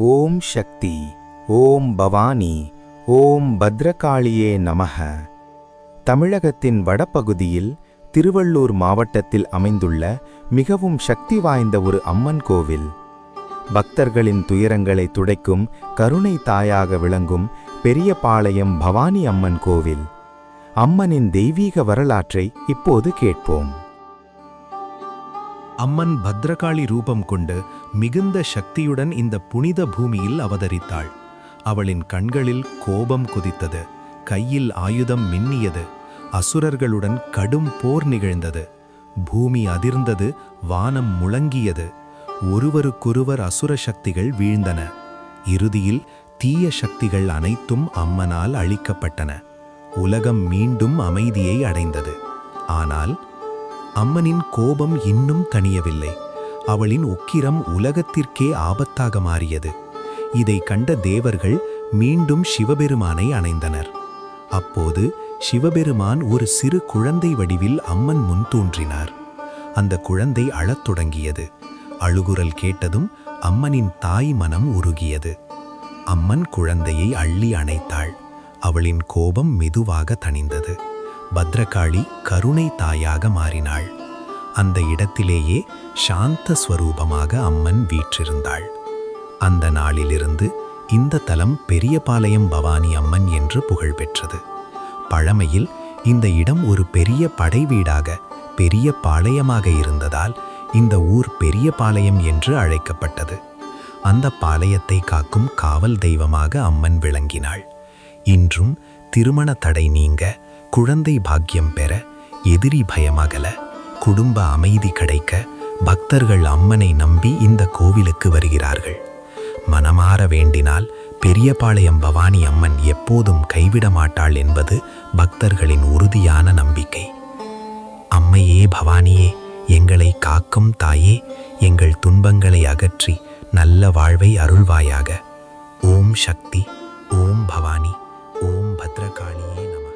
ஓம் சக்தி ஓம் பவானி ஓம் பத்ரகாளியே நமக. தமிழகத்தின் வடபகுதியில் திருவள்ளூர் மாவட்டத்தில் அமைந்துள்ள மிகவும் சக்தி வாய்ந்த ஒரு அம்மன் கோவில். பக்தர்களின் துயரங்களை துடைக்கும் கருணை தாயாக விளங்கும் பெரியபாளையம் பவானி அம்மன் கோவில். அம்மனின் தெய்வீக வரலாற்றை இப்போது கேட்போம். அம்மன் பத்ரகாளி ரூபம் கொண்டு மிகுந்த சக்தியுடன் இந்த புனித பூமியில் அவதரித்தாள். அவளின் கண்களில் கோபம் குதித்தது. கையில் ஆயுதம் மின்னியது. அசுரர்களுடன் கடும் போர் நிகழ்ந்தது. பூமி அதிர்ந்தது வானம் முழங்கியது. ஒருவருக்கொருவர் அசுர சக்திகள் வீழ்ந்தன. இறுதியில் தீய சக்திகள் அனைத்தும் அம்மனால் அழிக்கப்பட்டன. உலகம் மீண்டும் அமைதியை அடைந்தது. ஆனால் அம்மனின் கோபம் இன்னும் தணியவில்லை அவளின் உக்கிரம் உலகத்திற்கே ஆபத்தாக மாறியது. இதை கண்ட தேவர்கள் மீண்டும் சிவபெருமானை அணைந்தனர். அப்போது சிவபெருமான் ஒரு சிறு குழந்தை வடிவில் அம்மன் முன் தோன்றினார். அந்த குழந்தை அழத் தொடங்கியது. அழுகுரல் கேட்டதும் அம்மனின் தாய் மனம் உருகியது. அம்மன் குழந்தையை அள்ளி அணைத்தாள். அவளின் கோபம் மெதுவாக தணிந்தது. பத்ரகாளி கருணை தாயாக மாறினாள். அந்த இடத்திலேயே சாந்த ஸ்வரூபமாக அம்மன் வீற்றிருந்தாள். அந்த நாளிலிருந்து இந்த தலம் பெரியபாளையம் பவானி அம்மன் என்று புகழ் பெற்றது. பழமையில் இந்த இடம் ஒரு பெரிய படை வீடாக பெரிய பாளையமாக இருந்ததால் இந்த ஊர் பெரியபாளையம் என்று அழைக்கப்பட்டது. அந்த பாளையத்தை காக்கும் காவல் தெய்வமாக அம்மன் விளங்கினாள். இன்றும் திருமண தடை நீங்க குழந்தை பாக்கியம் பெற எதிரி பயமகல குடும்ப அமைதி கிடைக்க பக்தர்கள் அம்மனை நம்பி இந்த கோவிலுக்கு வருகிறார்கள். மனமாற வேண்டினால் பெரியபாளையம் பவானி அம்மன் எப்போதும் கைவிட மாட்டாள் என்பது பக்தர்களின் உறுதியான நம்பிக்கை. அம்மையே பவானியே எங்களை காக்கும் தாயே எங்கள் துன்பங்களை அகற்றி நல்ல வாழ்வை அருள்வாயாக. ஓம் சக்தி ஓம் பவானி ஓம் பத்ரகாளியே நம